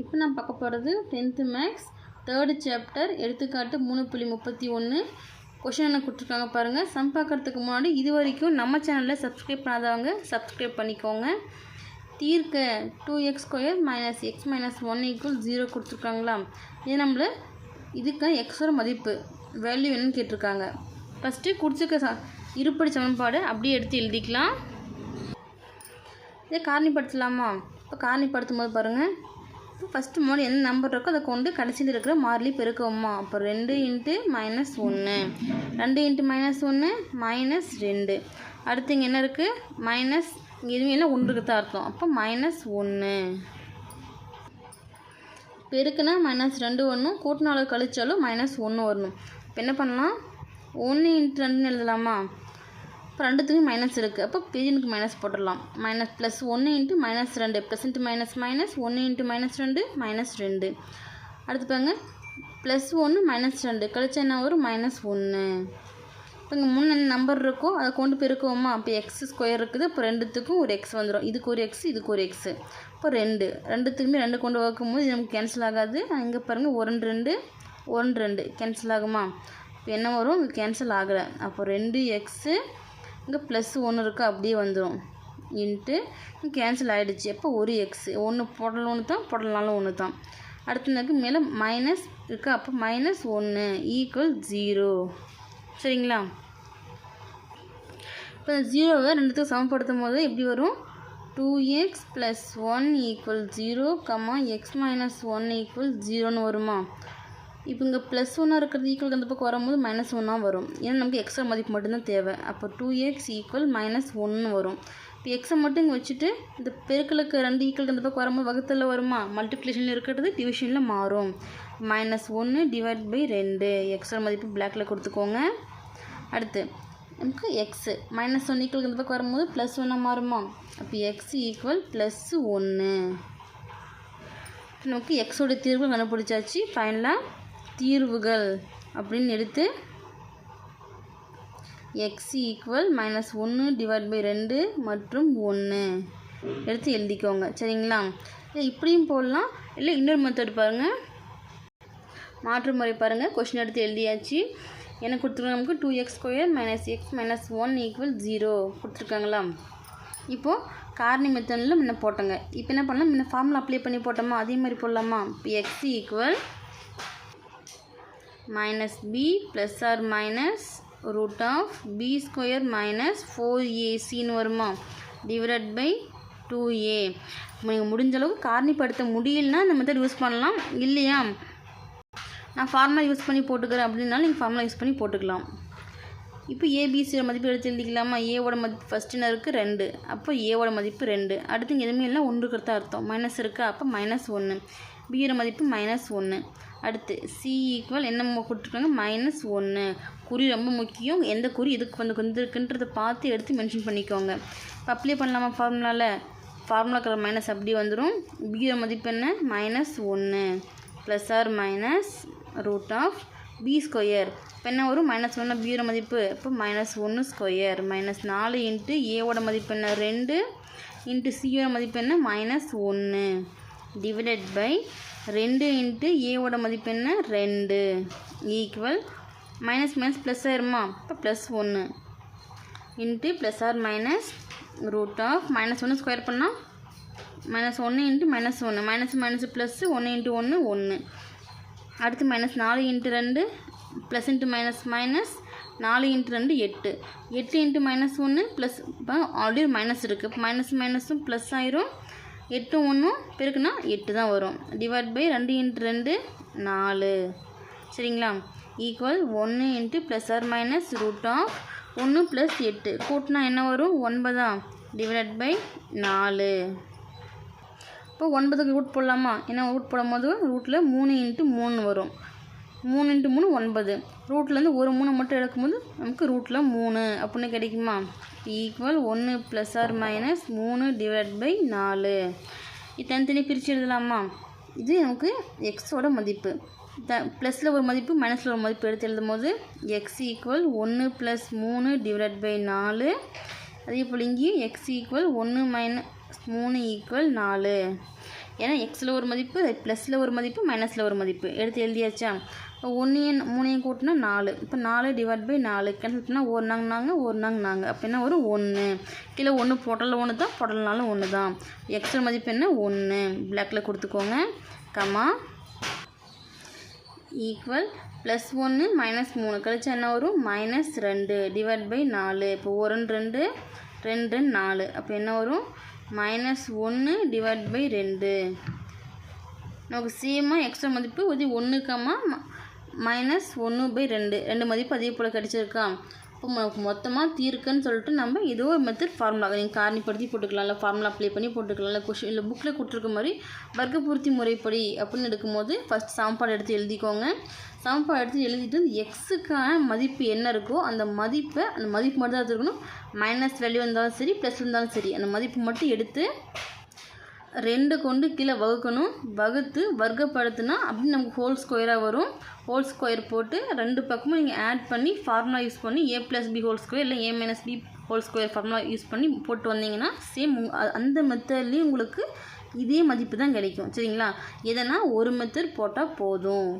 இப்போ நான் பார்க்க போகிறது டென்த்து மேக்ஸ் தேர்டு சாப்டர் எடுத்துக்காட்டு மூணு புள்ளி முப்பத்தி ஒன்று கொஷின் என்ன கொடுத்துருக்காங்க பாருங்கள் சம் பார்க்கறதுக்கு முன்னாடி இது வரைக்கும் நம்ம சேனலில் சப்ஸ்கிரைப் பண்ணாதவங்க சப்ஸ்கிரைப் பண்ணிக்கோங்க. தீர்க்க two x square minus x minus one equal zero கொடுத்துருக்காங்களா இது நம்மள இதுக்கு எக்ஸோட மதிப்பு. வேல்யூ என்னன்னு கேட்டிருக்காங்க. ஃபஸ்ட்டு குடிச்சிருக்க ச இருப்படி சமன்பாடு அப்படியே எடுத்து எழுதிக்கலாம். இதே காரணிப்படுத்தலாமா? இப்போ காரணிப்படுத்தும் போது பாருங்கள் ஃபஸ்ட்டு மோடு என்ன நம்பர் இருக்கோ அதை கொண்டு கடைசியில் இருக்கிற மாறிலி பெருக்கவுமா. அப்போ ரெண்டு இன்ட்டு மைனஸ் ஒன்று ரெண்டு இன்ட்டு மைனஸ் ஒன்று மைனஸ் ரெண்டு. அடுத்து இங்கே என்ன இருக்குது மைனஸ் இங்கே எதுவுமே இல்லை ஒன்றுக்கு தான் அர்த்தம். அப்போ மைனஸ் ஒன்று பெருக்குனா மைனஸ் ரெண்டு வரணும். கூட்டினாலும் கழிச்சாலும் மைனஸ் ஒன்று வரணும். இப்போ என்ன பண்ணலாம்? ஒன்று இன்ட்டு ரெண்டுன்னு எழுதலாமா? இப்போ ரெண்டுத்துக்கும் மைனஸ் இருக்குது அப்போ பிஜனுக்கு மைனஸ் போட்டுடலாம். மைனஸ் ப்ளஸ் ஒன்று இன்ட்டு மைனஸ் ரெண்டு. ப்ளஸ் இன்ட்டு மைனஸ் மைனஸ் ஒன்று இன்ட்டு மைனஸ் ரெண்டு மைனஸ் ரெண்டு. அடுத்து பாருங்க. ப்ளஸ் ஒன்று மைனஸ் ரெண்டு. கழிச்சா என்ன வரும்? மைனஸ் ஒன்று இப்போ இங்கே முன்ன என்ன நம்பர் இருக்கோ அதை கொண்டு பெருக்குவோமா அப்போ எக்ஸ் ஸ்கொயர் இருக்குது. இப்போ ரெண்டுத்துக்கும் ஒரு எக்ஸ் வந்துடும் இதுக்கு ஒரு எக்ஸ் இதுக்கு ஒரு எக்ஸு இப்போ ரெண்டு. ரெண்டுத்துக்குமே ரெண்டு கொண்டு வைக்கும்போது இது நமக்கு கேன்சல் ஆகாது. இங்கே பாருங்கள் ஒன்று ரெண்டு. ஒன்று ரெண்டு. கேன்சல் ஆகுமா? இப்போ என்ன வரும்? கேன்சல் ஆகலை. அப்போ ரெண்டு எக்ஸு இங்கே ப்ளஸ் ஒன்று இருக்குது அப்படியே வந்துடும் இன்ட்டு கேன்சல் ஆகிடுச்சு அப்போ ஒரு எக்ஸு ஒன்று போடலாம் ஒன்று தான் போடலாலும் ஒன்று தான் அடுத்ததுக்கு மேலே மைனஸ் இருக்குது அப்போ மைனஸ் ஒன்று ஈக்குவல் ஜீரோ சரிங்களா? இப்போ இந்த ஜீரோவை ரெண்டுத்துக்கும் சமப்படுத்தும் போது எப்படி வரும்? Two x plus one equal zero comma x minus one equal ஜீரோன்னு வருமா? இப்போ இங்கே ப்ளஸ் ஒன்னாக இருக்கிறது ஈக்குவல் அந்த பக்கம் வரும்போது மைனஸ் ஒன்னாக வரும். ஏன்னா நமக்கு எக்ஸ்ட்ரா மதிப்பு மட்டும்தான் தேவை. அப்போ டூ எக்ஸ் ஈக்குவல் மைனஸ் ஒன்று வரும். இப்போ எக்ஸை மட்டும் இங்கே வச்சுட்டு இந்த பெருக்களுக்கு ரெண்டு ஈக்குவல் அந்த பக்கம் வரும்போது வகுத்தில் வருமா? மல்டிப்ளிகேஷனில் இருக்கிறது டிவிஷனில் மாறும். மைனஸ் ஒன்று டிவைட் பை ரெண்டு. எக்ஸ்ட்ரா மதிப்பு பிளாக்கில் கொடுத்துக்கோங்க. அடுத்து நமக்கு எக்ஸு மைனஸ் ஒன் ஈக்குவல் இந்த பக்கம் வரும்போது ப்ளஸ் ஒன்னாக மாறுமா? அப்போ எக்ஸ் ஈக்குவல் ப்ளஸ்ஸு ஒன்று நமக்கு எக்ஸோட தீர்வு கண்டுபிடிச்சாச்சு. ஃபைனலாக தீர்வுகள் அப்படின்னு எடுத்து எக்ஸ் ஈக்குவல் மைனஸ் ஒன்று டிவைட் பை ரெண்டு மற்றும் ஒன்று எடுத்து எழுதிக்கோங்க. சரிங்களா? இல்லை இப்படியும் போடலாம். இல்லை இன்னொரு மெத்தட் பாருங்கள் மாற்று முறை பாருங்கள் கொஷின் எடுத்து எழுதியாச்சு. எனக்கு கொடுத்துருக்காங்க நமக்கு two x square minus x minus one equal zero கொடுத்துருக்காங்களா? இப்போது காரணி மெத்தடில் முன்ன போட்டோங்க. இப்போ என்ன பண்ணலாம்? முன்ன ஃபார்முலா அப்ளை பண்ணி போட்டோமா? அதே மாதிரி போடலாமா? இப்போ x equal minus b plus or minus root of b square minus four ஏசின்னு வருமா? டிவைட் பை டூ ஏ நீங்கள் முடிஞ்ச அளவுக்கு காரணிப்படுத்த முடியலன்னா இந்த மெத்தட் யூஸ் பண்ணலாம். இல்லையா? நான் ஃபார்முலா யூஸ் பண்ணி போட்டுக்கிறேன் அப்படின்னாலும் நீங்கள் ஃபார்முலா யூஸ் பண்ணி போட்டுக்கலாம். இப்போ ஏபிசியோட மதிப்பு எடுத்து எழுதிக்கலாமா? ஏவோட மதிப்பு ஃபஸ்ட் என்ன இருக்குது ரெண்டு. அப்போ ஏவோட மதிப்பு ரெண்டு. அடுத்து எதுவுமே இல்லை ஒன்று இருக்கிறதா அர்த்தம். மைனஸ் இருக்கா? அப்போ மைனஸ் ஒன்று பியோட மதிப்பு மைனஸ் ஒன்று அடுத்து சி ஈக்குவல் என்ன கொடுத்துருக்காங்க மைனஸ் ஒன்று குறி ரொம்ப முக்கியம். எந்த குறி இதுக்கு வந்து வந்துருக்குன்றதை பார்த்து எடுத்து மென்ஷன் பண்ணிக்கோங்க. இப்போ அப்ளை பண்ணலாமா ஃபார்முலாவில் ஃபார்முலா கலர் மைனஸ் அப்படி வந்துடும் பியோட மதிப்பு என்ன? மைனஸ் ஒன்று plus or minus root of b square இப்போ என்ன வரும்? மைனஸ் ஒன்று பியோட மதிப்பு. இப்போ மைனஸ் ஒன்று ஸ்கொயர் மைனஸ் நாலு இன்ட்டு ஏவோட மதிப்பு என்ன? ரெண்டு. இன்ட்டு சியோட மதிப்பு என்ன? மைனஸ் ஒன்று டிவைடட் பை ரெண்டு இன்ட்டு ஏவோட மதிப்பு என்ன? ரெண்டு. ஈக்குவல் மைனஸ் மைனஸ் ப்ளஸ் ஆயிருமா? இப்போ ப்ளஸ் ஒன்று into plus or minus root of minus ஒன்று ஸ்கொயர் பண்ணால் மைனஸ் ஒன்று இன்ட்டு மைனஸ் ஒன்று மைனஸ் மைனஸ் ப்ளஸ்ஸு ஒன்று இன்ட்டு ஒன்று ஒன்று அடுத்து மைனஸ் நாலு இன்ட்டு ரெண்டு ப்ளஸ் இன்ட்டு மைனஸ் மைனஸ் நாலு இன்ட்டு ரெண்டு எட்டு. எட்டு இன்ட்டு மைனஸ் ஒன்று ப்ளஸ் இப்போ ஆல்ரெடி மைனஸ் இருக்குது இப்போ மைனஸ் மைனஸும் ப்ளஸ் ஆயிரும். எட்டு ஒன்றும் பெருக்குன்னா எட்டு தான் வரும். டிவைட் பை ரெண்டு இன்ட்டு ரெண்டு நாலு. சரிங்களா? ஈக்குவல் ஒன்று into plus or minus root of ஒன்று ப்ளஸ் எட்டு. கூட்டினா என்ன வரும்? ஒன்பதா? டிவைட் பை நாலு. இப்போ ஒன்பதுக்கு ரூட் போடலாமா? ஏன்னா ரூட் போடும்போது ரூட்டில் மூணு இன்ட்டு மூணு வரும். மூணு இன்ட்டு மூணு ஒன்பது. ரூட்லேருந்து ஒரு மூணு மட்டும் எடுக்கும்போது நமக்கு ரூட்டில் மூணு அப்படின்னு கிடைக்குமா? ஈக்குவல் ஒன்று ப்ளஸ் ஆர் மைனஸ் மூணு டிவைட் பை நாலு. இது தனித்தனி பிரித்து எழுதலாமா? இது நமக்கு எக்ஸோட மதிப்பு. த ப்ளஸில் ஒரு மதிப்பு மைனஸில் ஒரு மதிப்பு எடுத்து எழுதும் போது எக்ஸ் ஈக்குவல் ஒன்று ப்ளஸ் மூணு டிவைட் பை நாலு. அதே போல் இங்கேயும் எக்ஸ் ஈக்குவல் ஒன்று மைனஸ் மூணு ஈக்குவல் நாலு. ஏன்னா எக்ஸில் ஒரு மதிப்பு ப்ளஸில் ஒரு மதிப்பு மைனஸில் ஒரு மதிப்பு. எடுத்து எழுதியாச்சா? இப்போ ஒன்றையும் மூணையும் கூட்டினா நாலு. இப்போ நாலு டிவைட் பை நாலு. கிணத்துனா ஒரு நாங்க நாங்கள் ஒரு நாங்க நாங்கள் அப்போ என்ன வரும்? ஒன்று கீழே ஒன்று போட்டலில் ஒன்று தான் போட்டல்னாலும் ஒன்று தான் எக்ஸில் மதிப்பு என்ன? ஒன்று பிளாக்கில் கொடுத்துக்கோங்க. கமா ஈக்குவல் ப்ளஸ் ஒன்று மைனஸ் மூணு. கழிச்சா என்ன வரும்? மைனஸ் ரெண்டு. டிவைட் பை நாலு. இப்போ ஒரு ரெண்டு ரெண்டு நாலு. அப்போ என்ன வரும்? மைனஸ் ஒன்று டிவைட் பை ரெண்டு. நமக்கு சேமாக எக்ஸ்ட்ரா மதிப்பு உதவி ஒன்று மைனஸ் ஒன்று பை ரெண்டு. ரெண்டு மதிப்பு அதே போல் கிடச்சிருக்கா. இப்போ நமக்கு மொத்தமாக தீர்க்குன்னு சொல்லிட்டு நம்ம ஏதோ ஒரு மெத்தட் ஃபார்முலா நீங்கள் காரணிப்படுத்தி போட்டுக்கலாம். இல்லை ஃபார்முலா அப்ளை பண்ணி போட்டுக்கலாம். இல்லை கொஷின் இல்லை புக்கில் கொடுத்துருக்க மாதிரி வர்க்கபூர்த்தி முறைப்படி அப்படின்னு எடுக்கும்போது ஃபஸ்ட் சாம்பாடு எடுத்து எழுதிக்கோங்க. சமன்பாடு எடுத்து எழுதிட்டு எக்ஸுக்கான மதிப்பு என்ன இருக்கோ அந்த மதிப்பை அந்த மதிப்பு மட்டும் தான் எடுத்துருக்கணும். மைனஸ் வேல்யூ இருந்தாலும் சரி ப்ளஸ் இருந்தாலும் சரி. அந்த மதிப்பு மட்டும் எடுத்து ரெண்டு கொண்டு கீழே வகுக்கணும். வகுத்து வர்க்கப்படுத்தினா அப்படி நமக்கு ஹோல் ஸ்கொயராக வரும். ஹோல் ஸ்கொயர் போட்டு ரெண்டு பக்கமும் நீங்கள் ஆட் பண்ணி ஃபார்முலா யூஸ் பண்ணி A plus B whole square இல்லை A minus B whole square formula use பண்ணி போட்டு வந்தீங்கன்னா சேம் அந்த மெத்தட்லேயும் உங்களுக்கு இதே மதிப்பு தான் கிடைக்கும். சரிங்களா? எதனா ஒரு மெத்தட் போட்டால் போதும்.